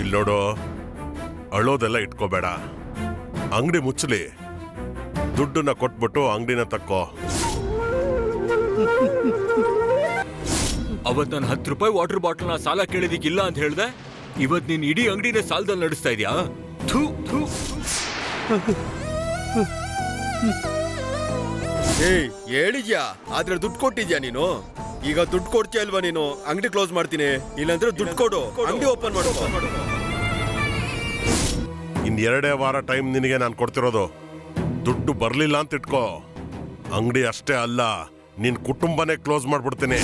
ಇಲ್ಲಿ ನೋಡು. ಅಳೋದೆಲ್ಲ ಇಟ್ಕೋಬೇಡ. ಅಂಗಡಿ ಮುಚ್ಚಲಿ. ದುಡ್ಡನ್ನ ಕೊಟ್ಬಿಟ್ಟು ಅಂಗಡಿನ ತಕ್ಕೋ. ಅವತ್ ನಾನು ಹತ್ತು ರೂಪಾಯಿ ವಾಟರ್ ಬಾಟಲ್ನ ಸಾಲ ಕೇಳಿದಿಕ್ಕಿಲ್ಲ ಅಂತ ಹೇಳ್ದೆ? ಇವತ್ ನೀನ್ ಇಡೀ ಅಂಗಡಿನ ಸಾಲದಲ್ಲಿ ನಡೆಸ್ತಾ ಇದೀಯಾ? ಥೂ ಥೂ. ಏಯ್ ಹೇಳಿದ್ಯಾ? ಆದ್ರೆ ದುಡ್ಡು ಕೊಟ್ಟಿದ್ಯಾ ನೀನು? ಈಗ ದುಡ್ಡು ಕೊಡ್ತೀಯ ಅಲ್ವಾ ನೀನು? ಅಂಗಡಿ ಕ್ಲೋಸ್ ಮಾಡ್ತೀನಿ. ಇಲ್ಲಾಂದ್ರೆ ದುಡ್ಡು ಕೊಡು. ಅಂಗಡಿ ಓಪನ್ ಮಾಡು. ಇನ್ ಎರಡೇ ವಾರ ಟೈಮ್ ನಿನಗೆ ನಾನು ಕೊಡ್ತಿರೋದು. ದುಡ್ಡು ಬರ್ಲಿಲ್ಲ ಅಂತ ಇಟ್ಕೋ. ಅಂಗಡಿ ಅಷ್ಟೇ ಅಲ್ಲ ನಿನ್ ಕುಟುಂಬನೇ ಕ್ಲೋಸ್ ಮಾಡ್ಬಿಡ್ತೀನಿ.